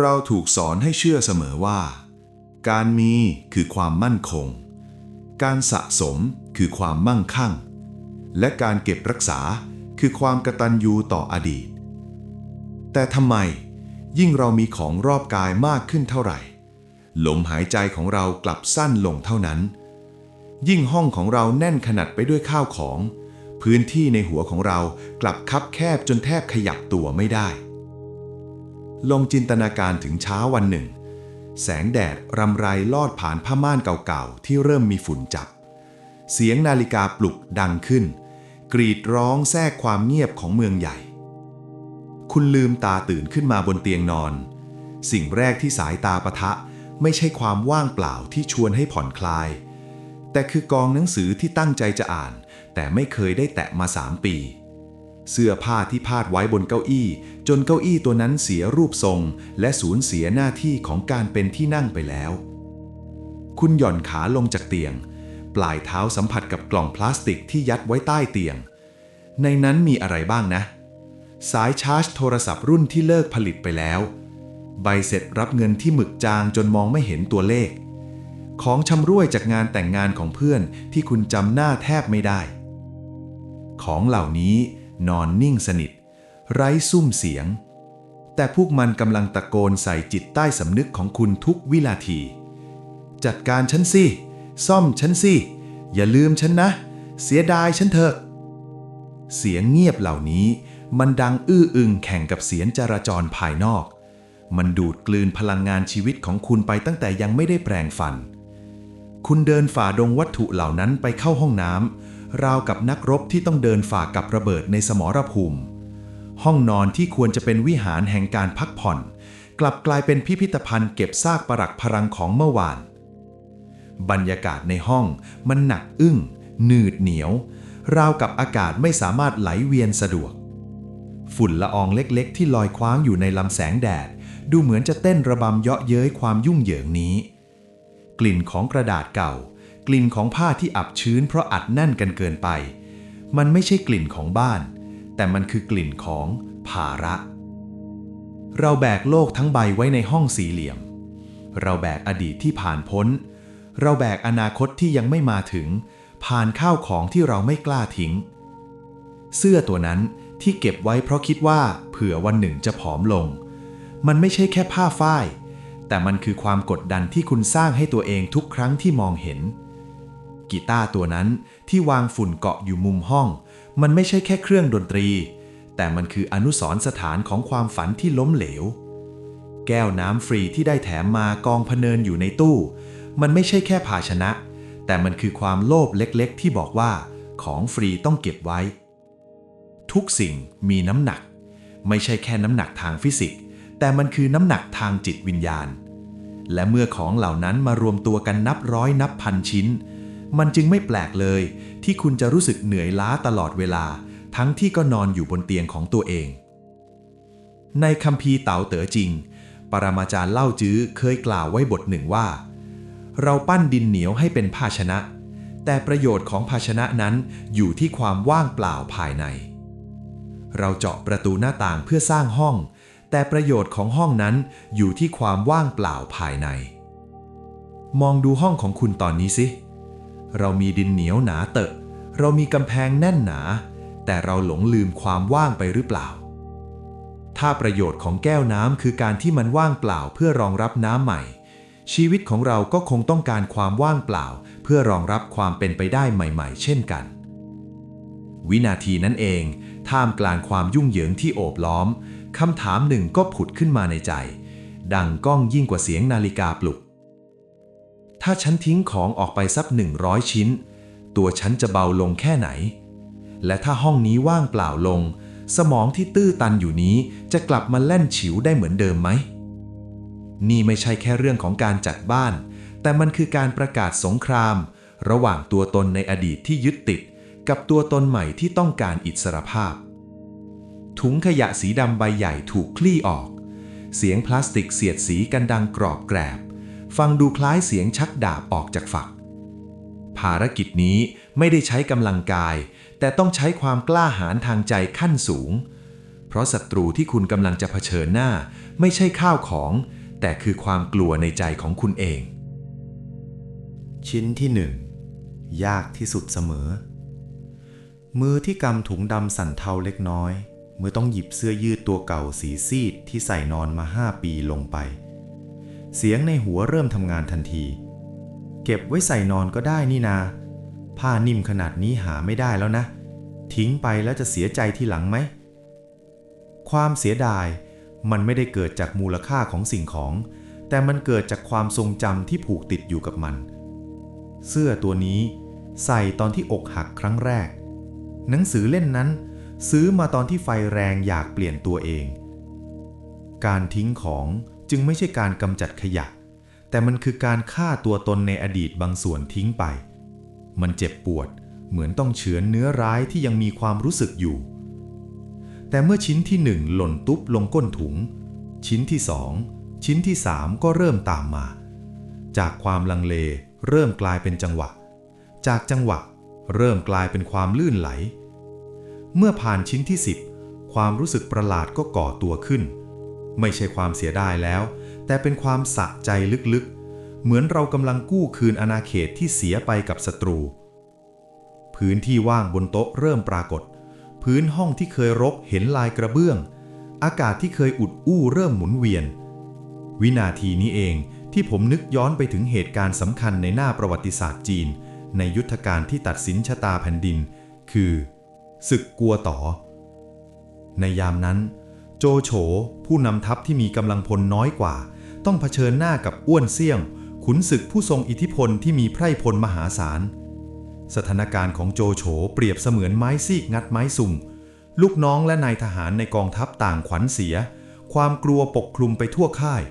เราถูกสอนให้เชื่อเสมอว่า การมีคือความมั่นคง การสะสมคือความมั่งคั่ง และการเก็บรักษาคือความกระตัญญูต่ออดีต แต่ทำไมยิ่งเรามีของรอบกายมากขึ้นเท่าไหร่ ลมหายใจของเรากลับสั้นลงเท่านั้น ยิ่งห้องของเราแน่นขนาดไปด้วยข้าวของ พื้นที่ในหัวของเรากลับคับแคบจนแทบขยับตัวไม่ได้ ลองจินตนาการถึงเช้าวันหนึ่ง แสงแดดรำไรลอดผ่านผ้าม่านเก่าๆ ที่เริ่มมีฝุ่นจับ เสียงนาฬิกาปลุกดังขึ้น กรีดร้องแทรกความเงียบของเมืองใหญ่ คุณลืมตาตื่นขึ้นมาบนเตียงนอน สิ่งแรกที่สายตาปะทะไม่ใช่ความว่างเปล่าที่ชวนให้ผ่อนคลาย แต่คือกองหนังสือที่ตั้งใจจะอ่าน แต่ไม่เคยได้แตะมาสามปี เสื้อผ้าที่พาดไว้บนเก้าอี้ จนเก้าอี้ตัวนั้นเสียรูปทรง และสูญเสียหน้าที่ของการเป็นที่นั่งไปแล้ว คุณหย่อนขาลงจากเตียง ปลายเท้าสัมผัสกับกล่องพลาสติกที่ยัดไว้ใต้เตียง ในนั้นมีอะไรบ้างนะ สายชาร์จโทรศัพท์รุ่นที่เลิกผลิตไปแล้ว ใบเสร็จรับเงินที่หมึกจางจนมองไม่เห็นตัวเลข ของชำร่วยจากงานแต่งงานของเพื่อนที่คุณจำหน้าแทบไม่ได้ ของเหล่านี้ นอนนิ่งสนิท ไร้ซุ้มเสียง แต่พวกมันกำลังตะโกนใส่จิตใต้สำนึกของคุณทุกวินาที จัดการฉันสิ ซ่อมฉันสิ อย่าลืมฉันนะ เสียดายฉันเถอะ เสียงเงียบเหล่านี้มันดังอื้ออึงแข่งกับเสียงจราจรภายนอก มันดูดกลืนพลังงานชีวิตของคุณไปตั้งแต่ยังไม่ได้แปลงฟัน คุณเดินฝ่าดงวัตถุเหล่านั้นไปเข้าห้องน้ำ ราวกับนักรบที่ต้องเดินฝ่ากับระเบิดในสมรภูมิ ห้องนอนที่ควรจะเป็นวิหารแห่งการพักผ่อน กลับกลายเป็นพิพิธภัณฑ์เก็บซากปรักพรังของเมื่อวาน บรรยากาศในห้องมันหนักอึ้ง หนืดเหนียว ราวกับอากาศไม่สามารถไหลเวียนสะดวก ฝุ่นละอองเล็กๆ ที่ลอยคว้างอยู่ในลำแสงแดด ดูเหมือนจะเต้นระบำเยาะเย้ยความยุ่งเหยิงนี้ กลิ่นของกระดาษเก่า กลิ่นของผ้าที่อับชื้นเพราะอัดแน่นกันเกินไป มันไม่ใช่กลิ่นของบ้าน แต่มันคือกลิ่นของภาระ เราแบกโลกทั้งใบไว้ในห้องสี่เหลี่ยม เราแบกอดีตที่ผ่านพ้น เราแบกอนาคตที่ยังไม่มาถึง ผ่านข้าวของที่เราไม่กล้าทิ้ง เสื้อตัวนั้นที่เก็บไว้เพราะคิดว่าเผื่อวันหนึ่งจะผอมลง มันไม่ใช่แค่ผ้าฝ้าย แต่มันคือความกดดันที่คุณสร้างให้ตัวเองทุกครั้งที่มองเห็น กีตาร์ตัวนั้นที่วางฝุ่นเกาะอยู่มุมห้อง มันไม่ใช่แค่เครื่องดนตรี แต่มันคืออนุสรณ์สถานของความฝันที่ล้มเหลว แก้วน้ำฟรีที่ได้แถมมากองพเนินอยู่ในตู้ มันไม่ใช่แค่ภาชนะ แต่มันคือความโลภเล็กๆ ที่บอกว่า ของฟรีต้องเก็บไว้ ทุกสิ่งมีน้ำหนัก ไม่ใช่แค่น้ำหนักทางฟิสิกส์แต่มันคือน้ำหนักทางจิตวิญญาณ และเมื่อของเหล่านั้นมารวมตัวกันนับร้อยนับพันชิ้น มันจึงไม่แปลกเลย ที่คุณจะรู้สึกเหนื่อยล้าตลอดเวลา ทั้งที่ก็นอนอยู่บนเตียงของตัวเอง ในคัมภีร์เต๋าเต๋อจริง ปรมาจารย์เล่าจื้อเคยกล่าวไว้บทหนึ่งว่า เราปั้นดินเหนียวให้เป็นภาชนะ แต่ประโยชน์ของภาชนะนั้นอยู่ที่ความว่างเปล่าภายใน เราเจาะประตูหน้าต่างเพื่อสร้างห้อง แต่ประโยชน์ของห้องนั้นอยู่ที่ความว่างเปล่าภายใน มองดูห้องของคุณตอนนี้สิเเรามีดินเหนียวหนาเตอะ เรามีกำแพงแน่นหนา แต่เราหลงลืมความว่างไปหรือเปล่า ถ้าประโยชน์ของแก้วน้ำคือการที่มันว่างเปล่าเพื่อรองรับน้ำใหม่ ชีวิตของเราก็คงต้องการความว่างเปล่า เพื่อรองรับความเป็นไปได้ใหม่ ๆ เช่นกัน วินาทีนั้นเอง ท่ามกลางความยุ่งเหยิงที่โอบล้อมคำถามหนึ่งก็ผุดขึ้นมาในใจ ดังก้องยิ่งกว่าเสียงนาฬิกาปลุก ถ้าฉันทิ้งของออกไปสักหนึ่งร้อยชิ้น ตัวฉันจะเบาลงแค่ไหน และถ้าห้องนี้ว่างเปล่าลง สมองที่ตื้อตันอยู่นี้จะกลับมาแล่นฉิวได้เหมือนเดิมไหม นี่ไม่ใช่แค่เรื่องของการจัดบ้าน แต่มันคือการประกาศสงคราม ระหว่างตัวตนในอดีตที่ยึดติด กับตัวตนใหม่ที่ต้องการอิสรภาพ ถุงขยะสีดำใบใหญ่ถูกคลี่ออก เสียงพลาสติกเสียดสีกันดังกรอบแกรบ ฟังดูคล้ายเสียงชักดาบออกจากฝัก ภารกิจนี้ไม่ได้ใช้กำลังกาย แต่ต้องใช้ความกล้าหาญทางใจขั้นสูง เพราะศัตรูที่คุณกำลังจะเผชิญหน้า ไม่ใช่ข้าวของ แต่คือความกลัวในใจของคุณเอง ชิ้นที่หนึ่งยากที่สุดเสมอ มือที่กำถุงดำสั่นเทาเล็กน้อยเมื่อต้องหยิบเสื้อยืดตัวเก่าสีซีดที่ใส่นอนมาห้าปีลงไป เสียงในหัวเริ่มทำงานทันที เก็บไว้ใส่นอนก็ได้นี่นา ผ้านิ่มขนาดนี้หาไม่ได้แล้วนะ ทิ้งไปแล้วจะเสียใจทีหลังไหม ความเสียดายมันไม่ได้เกิดจากมูลค่าของสิ่งของ แต่มันเกิดจากความทรงจำที่ผูกติดอยู่กับมัน เสื้อตัวนี้ใส่ตอนที่อกหักครั้งแรก หนังสือเล่นนั้น ซื้อมาตอนที่ไฟแรงอยากเปลี่ยนตัวเอง การทิ้งของ จึงไม่ใช่การกำจัดขยะ แต่มันคือการฆ่าตัวตนในอดีตบางส่วนทิ้งไป มันเจ็บปวดเหมือนต้องเฉือนเนื้อร้ายที่ยังมีความรู้สึกอยู่ แต่เมื่อชิ้นที่หนึ่งหล่นตุ๊บลงก้นถุง ชิ้นที่สองชิ้นที่สามก็เริ่มตามมา จากความลังเลเริ่มกลายเป็นจังหวะ จากจังหวะเริ่มกลายเป็นความลื่นไหล เมื่อผ่านชิ้นที่10ความรู้สึกประหลาดก็ก่อตัวขึ้น ไม่ใช่ความเสียดายแล้ว แต่เป็นความสะใจลึกๆ เหมือนเรากำลังกู้คืนอาณาเขตที่เสียไปกับศัตรู พื้นที่ว่างบนโต๊ะเริ่มปรากฏ พื้นห้องที่เคยรกเห็นลายกระเบื้อง อากาศที่เคยอุดอู้เริ่มหมุนเวียน วินาทีนี้เองที่ผมนึกย้อนไปถึงเหตุการณ์สำคัญในหน้าประวัติศาสตร์จีน ในยุทธการที่ตัดสินชะตาแผ่นดิน คือศึกกัวต่อ ในยามนั้น จโฉ ผู้นำทัพที่มีกำลังพลน้อยกว่า ต้องเผชิญหน้ากับอ้วนเสี่ยง ขุนศึกผู้ทรงอิทธิพลที่มีไพร่พลมหาศาล สถานการณ์ของโจโฉเปรียบเสมือนไม้ซีกงัดไม้สุ่ม ลูกน้องและนายทหารในกองทัพต่างขวัญเสีย ความกลัวปกคลุมไปทั่วค่าย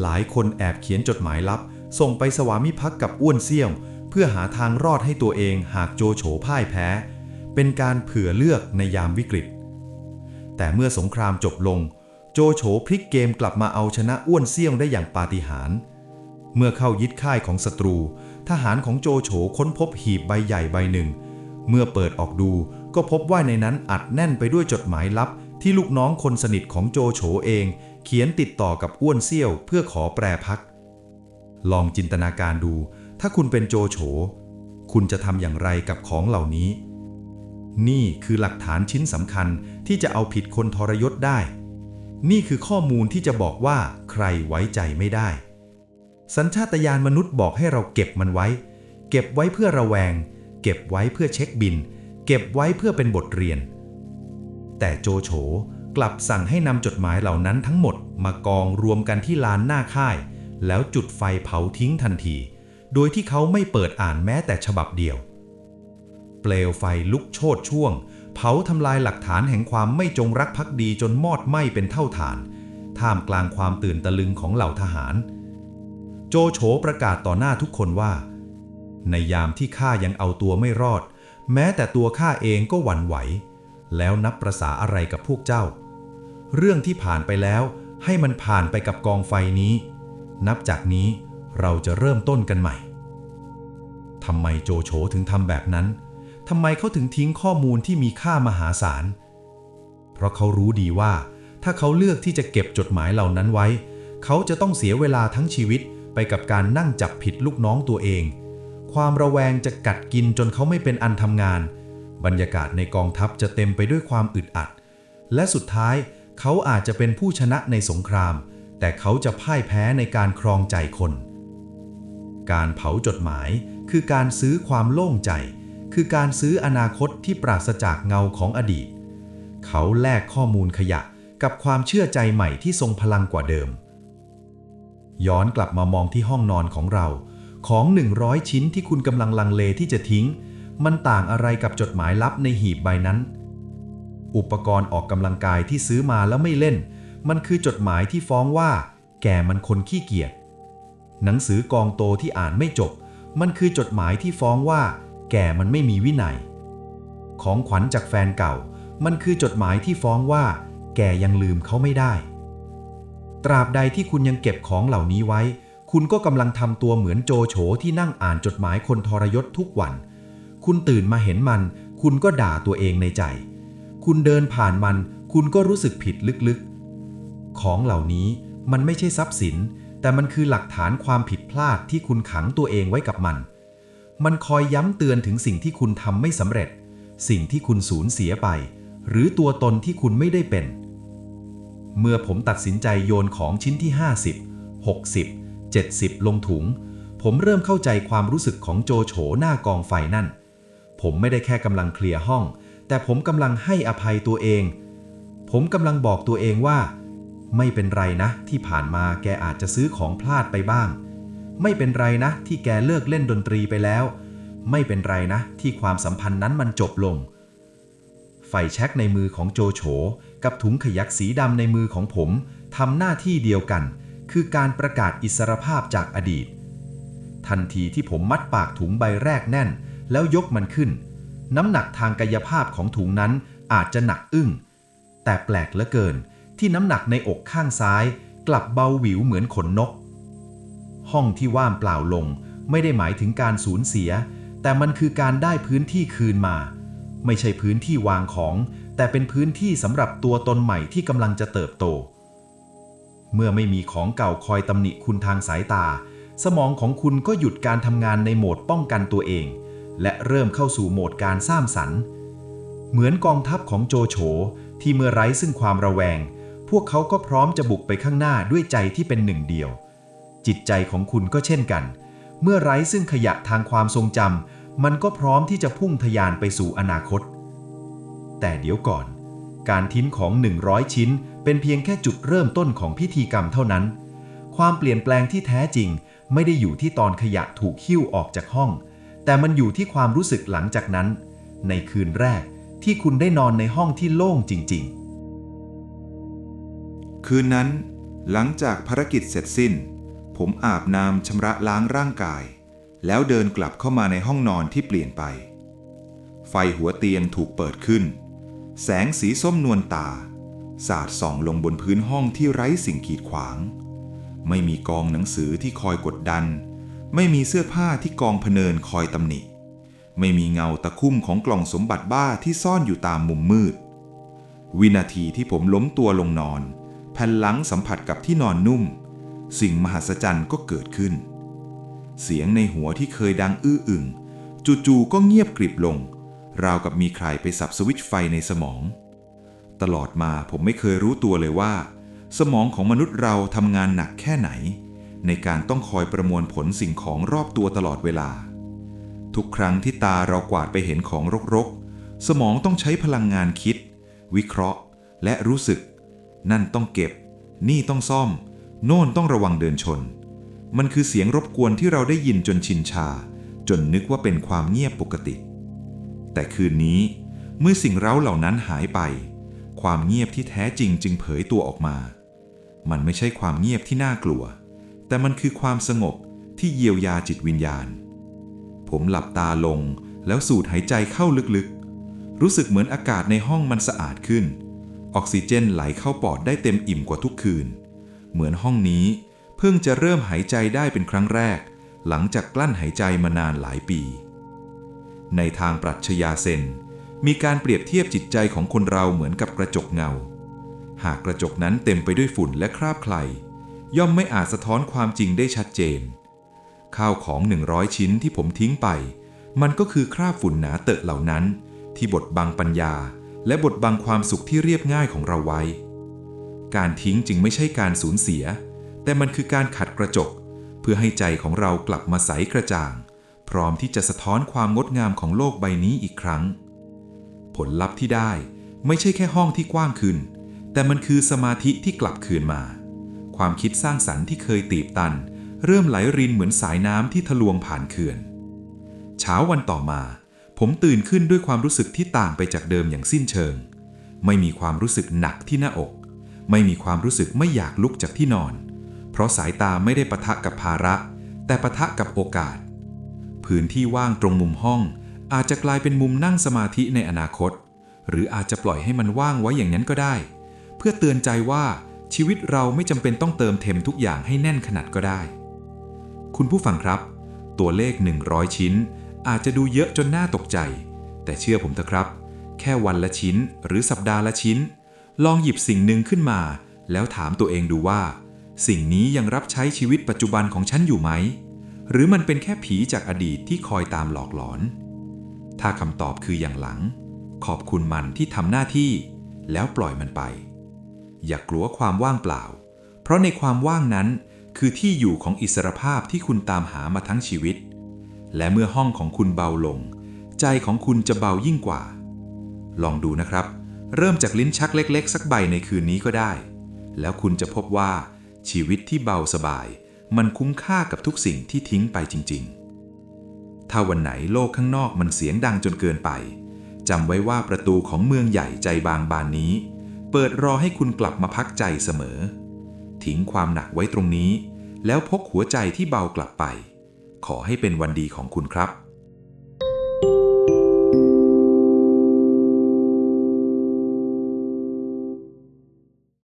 หลายคนแอบเขียนจดหมายลับ ส่งไปสวามิภักดิ์กับอ้วนเซี่ยวเพื่อหาทางรอดให้ตัวเองหากโจโฉพ่ายแพ้ เป็นการเผื่อเลือกในยามวิกฤต แต่เมื่อสงครามจบลง โจโฉพลิกเกมกลับมาเอาชนะอ้วนเซี่ยวได้อย่างปาฏิหาริย์เมื่อเข้ายึดค่ายของศัตรู ทหารของโจโฉค้นพบหีบใบใหญ่ใบหนึ่ง เมื่อเปิดออกดูก็พบว่าในนั้นอัดแน่นไปด้วยจดหมายลับ ที่ลูกน้องคนสนิทของโจโฉเอง เขียนติดต่อกับอ้วนเซี่ยวเพื่อขอแปรพัก ลองจินตนาการดู ถ้าคุณเป็นโจโฉ คุณจะทำอย่างไรกับของเหล่านี้ นี่คือหลักฐานชิ้นสำคัญที่จะเอาผิดคนทรยศได้ นี่คือข้อมูลที่จะบอกว่าใครไว้ใจไม่ได้ สัญชาตญาณมนุษย์บอกให้เราเก็บมันไว้ เก็บไว้เพื่อระแวง เก็บไว้เพื่อเช็คบิน เก็บไว้เพื่อเป็นบทเรียน แต่โจโฉกลับสั่งให้นำจดหมายเหล่านั้นทั้งหมดมากองรวมกันที่ลานหน้าค่าย แล้วจุดไฟเผาทิ้งทันที โดยที่เขาไม่เปิดอ่านแม้แต่ฉบับเดียว เปลวไฟลุกโชนช่วง เผาทำลายหลักฐานแห่งความไม่จงรักภักดีจนมอดไหม้เป็นเท่าฐาน ท่ามกลางความตื่นตะลึงของเหล่าทหาร โจโฉประกาศต่อหน้าทุกคนว่า ในยามที่ข้ายังเอาตัวไม่รอด แม้แต่ตัวข้าเองก็หวั่นไหว แล้วนับประษาอะไรกับพวกเจ้า เรื่องที่ผ่านไปแล้วให้มันผ่านไปกับกองไฟนี้ นับจากนี้เราจะเริ่มต้นกันใหม่ทำไมโจโฉถึงทำแบบนั้น ทำไมเขาถึงทิ้งข้อมูลที่มีค่ามหาศาล เพราะเขารู้ดีว่า ถ้าเขาเลือกที่จะเก็บจดหมายเหล่านั้นไว้ เขาจะต้องเสียเวลาทั้งชีวิตไปกับการนั่งจับผิดลูกน้องตัวเอง ความระแวงจะกัดกินจนเขาไม่เป็นอันทำงาน บรรยากาศในกองทัพจะเต็มไปด้วยความอึดอัด และสุดท้ายเขาอาจจะเป็นผู้ชนะในสงคราม แต่เขาจะพ่ายแพ้ในการครองใจคน การเผาจดหมายคือการซื้อความโล่งใจ คือการซื้ออนาคตที่ปราศจากเงาของอดีต เขาแลกข้อมูลขยะกับความเชื่อใจใหม่ที่ทรงพลังกว่าเดิม ย้อนกลับมามองที่ห้องนอนของเรา ของ 100 ชิ้นที่คุณกำลังลังเลที่จะทิ้ง มันต่างอะไรกับจดหมายลับในหีบใบนั้น อุปกรณ์ออกกำลังกายที่ซื้อมาแล้วไม่เล่น มันคือจดหมายที่ฟ้องว่า แกมันคนขี้เกียจหนังสือกองโตที่อ่านไม่จบ มันคือจดหมายที่ฟ้องว่า แกมันไม่มีวินัย ของขวัญจากแฟนเก่า มันคือจดหมายที่ฟ้องว่า แกยังลืมเขาไม่ได้ ตราบใดที่คุณยังเก็บของเหล่านี้ไว้ คุณก็กำลังทำตัวเหมือนโจโฉที่นั่งอ่านจดหมายคนทรยศทุกวัน คุณตื่นมาเห็นมัน คุณก็ด่าตัวเองในใจ คุณเดินผ่านมัน คุณก็รู้สึกผิดลึกๆ ของเหล่านี้มันไม่ใช่ทรัพย์สิน แต่มันคือหลักฐานความผิดพลาดที่คุณขังตัวเองไว้กับมัน มันคอยย้ำเตือนถึงสิ่งที่คุณทำไม่สำเร็จ สิ่งที่คุณสูญเสียไป หรือตัวตนที่คุณไม่ได้เป็น เมื่อผมตัดสินใจโยนของชิ้นที่ 50 60 70 ลงถุง ผมเริ่มเข้าใจความรู้สึกของโจโฉหน้ากองไฟนั่น ผมไม่ได้แค่กำลังเคลียร์ห้อง แต่ผมกำลังให้อภัยตัวเอง ผมกำลังบอกตัวเองว่า ไม่เป็นไรนะ ที่ผ่านมาแกอาจจะซื้อของพลาดไปบ้าง ไม่เป็นไรนะที่แกเลิกเล่นดนตรีไปแล้ว ไม่เป็นไรนะที่ความสัมพันธ์นั้นมันจบลง ไฟแช็กในมือของโจโฉกับถุงขยักสีดำในมือของผมทำหน้าที่เดียวกัน คือการประกาศอิสรภาพจากอดีต ทันทีที่ผมมัดปากถุงใบแรกแน่น แล้วยกมันขึ้น น้ำหนักทางกายภาพของถุงนั้นอาจจะหนักอึ้ง แต่แปลกเหลือเกินที่น้ำหนักในอกข้างซ้าย กลับเบาหวิวเหมือนขนนก ห้องที่ว่างเปล่าลง ไม่ได้หมายถึงการสูญเสีย แต่มันคือการได้พื้นที่คืนมา ไม่ใช่พื้นที่วางของ แต่เป็นพื้นที่สำหรับตัวตนใหม่ที่กำลังจะเติบโต เมื่อไม่มีของเก่าคอยตำหนิคุณทางสายตา สมองของคุณก็หยุดการทำงานในโหมดป้องกันตัวเอง และเริ่มเข้าสู่โหมดการสร้างสรรค์ เหมือนกองทัพของโจโฉที่เมื่อไร้ซึ่งความระแวง พวกเขาก็พร้อมจะบุกไปข้างหน้าด้วยใจที่เป็นหนึ่งเดียว จิตใจของคุณก็เช่นกัน เมื่อไร้ซึ่งขยะทางความทรงจำมันก็พร้อมที่จะพุ่งทะยานไปสู่อนาคต แต่เดี๋ยวก่อน การทิ้งของ 100 ชิ้น เป็นเพียงแค่จุดเริ่มต้นของพิธีกรรมเท่านั้น ความเปลี่ยนแปลงที่แท้จริง ไม่ได้อยู่ที่ตอนขยะถูกหิ้วออกจากห้อง แต่มันอยู่ที่ความรู้สึกหลังจากนั้น ในคืนแรกที่คุณได้นอนในห้องที่โล่งจริง ๆ คืนนั้นหลังจากภารกิจเสร็จสิ้น ผมอาบน้ำชำระล้างร่างกาย แล้วเดินกลับเข้ามาในห้องนอนที่เปลี่ยนไป ไฟหัวเตียงถูกเปิดขึ้น แสงสีส้มนวลตา สาดส่องลงบนพื้นห้องที่ไร้สิ่งกีดขวาง ไม่มีกองหนังสือที่คอยกดดัน ไม่มีเสื้อผ้าที่กองพเนินคอยตำหนิ ไม่มีเงาตะคุ่มของกล่องสมบัติบ้าที่ซ่อนอยู่ตามมุมมืด วินาทีที่ผมล้มตัวลงนอน แผ่นหลังสัมผัสกับที่นอนนุ่ม สิ่งมหัศจรรย์ก็เกิดขึ้น เสียงในหัวที่เคยดังอื้ออึงจู่ๆก็เงียบกริบลง ราวกับมีใครไปสับสวิตช์ไฟในสมอง ตลอดมาผมไม่เคยรู้ตัวเลยว่า สมองของมนุษย์เราทำงานหนักแค่ไหน ในการต้องคอยประมวลผลสิ่งของรอบตัวตลอดเวลา ทุกครั้งที่ตาเรากวาดไปเห็นของรกๆ สมองต้องใช้พลังงานคิด วิเคราะห์ และรู้สึก นั่นต้องเก็บ นี่ต้องซ่อม โน่นต้องระวังเดินชน มันคือเสียงรบกวนที่เราได้ยินจนชินชา จนนึกว่าเป็นความเงียบปกติ แต่คืนนี้เมื่อสิ่งเร้าเหล่านั้นหายไป ความเงียบที่แท้จริงจึงเผยตัวออกมา มันไม่ใช่ความเงียบที่น่ากลัว แต่มันคือความสงบที่เยียวยาจิตวิญญาณ ผมหลับตาลงแล้วสูดหายใจเข้าลึกๆ รู้สึกเหมือนอากาศในห้องมันสะอาดขึ้น ออกซิเจนไหลเข้าปอดได้เต็มอิ่มกว่าทุกคืน เหมือนห้องนี้ เพิ่งจะเริ่มหายใจได้เป็นครั้งแรก หลังจากกลั้นหายใจมานานหลายปี ในทางปรัชญาเซน มีการเปรียบเทียบจิตใจของคนเราเหมือนกับกระจกเงา หากกระจกนั้นเต็มไปด้วยฝุ่นและคราบใครย่อมไม่อาจสะท้อนความจริงได้ชัดเจน ข้าวของ 100 ชิ้นที่ผมทิ้งไป มันก็คือคราบฝุ่นหนาเตอะเหล่านั้น ที่บดบังปัญญา และบดบังความสุขที่เรียบง่ายของเราไว้ การทิ้งจึงไม่ใช่การสูญเสีย แต่มันคือการขัดกระจก เพื่อให้ใจของเรากลับมาใสกระจ่าง พร้อมที่จะสะท้อนความงดงามของโลกใบนี้อีกครั้ง ผลลัพธ์ที่ได้ไม่ใช่แค่ห้องที่กว้างขึ้น แต่มันคือสมาธิที่กลับคืนมา ความคิดสร้างสรรค์ที่เคยตีบตัน เริ่มไหลรินเหมือนสายน้ำที่ทะลวงผ่านเขื่อน เช้าวันต่อมา ผมตื่นขึ้นด้วยความรู้สึกที่ต่างไปจากเดิมอย่างสิ้นเชิง ไม่มีความรู้สึกหนักที่หน้าอก ไม่มีความรู้สึกไม่อยากลุกจากที่นอน เพราะสายตาไม่ได้ปะทะกับภาระ แต่ปะทะกับโอกาส พื้นที่ว่างตรงมุมห้อง อาจจะกลายเป็นมุมนั่งสมาธิในอนาคต หรืออาจจะปล่อยให้มันว่างไว้อย่างนั้นก็ได้ เพื่อเตือนใจว่าชีวิตเราไม่จำเป็นต้องเติมเต็มทุกอย่างให้แน่นขนาดก็ได้ คุณผู้ฟังครับ ตัวเลข 100 ชิ้น อาจจะดูเยอะจนน่าตกใจ แต่เชื่อผมเถอะครับ แค่วันละชิ้นหรือสัปดาห์ละชิ้น ลองหยิบสิ่งหนึ่งขึ้นมา แล้วถามตัวเองดูว่า สิ่งนี้ยังรับใช้ชีวิตปัจจุบันของฉันอยู่ไหม หรือมันเป็นแค่ผีจากอดีตที่คอยตามหลอกหลอน ถ้าคำตอบคืออย่างหลัง ขอบคุณมันที่ทำหน้าที่ แล้วปล่อยมันไป อย่ากลัวความว่างเปล่า เพราะในความว่างนั้นคือที่อยู่ของอิสรภาพที่คุณตามหามาทั้งชีวิต และเมื่อห้องของคุณเบาลง ใจของคุณจะเบายิ่งกว่า ลองดูนะครับ เริ่มจากลิ้นชักเล็ก ๆ สักใบในคืนนี้ก็ได้ แล้วคุณจะพบว่า ชีวิตที่เบาสบาย มันคุ้มค่ากับทุกสิ่งที่ทิ้งไปจริง ๆ ถ้าวันไหนโลกข้างนอกมันเสียงดังจนเกินไปจำไว้ว่าประตูของเมืองใหญ่ใจบางบานนี้ เปิดรอให้คุณกลับมาพักใจเสมอ ทิ้งความหนักไว้ตรงนี้ แล้วพกหัวใจที่เบากลับไป ขอให้เป็นวันดีของคุณครับ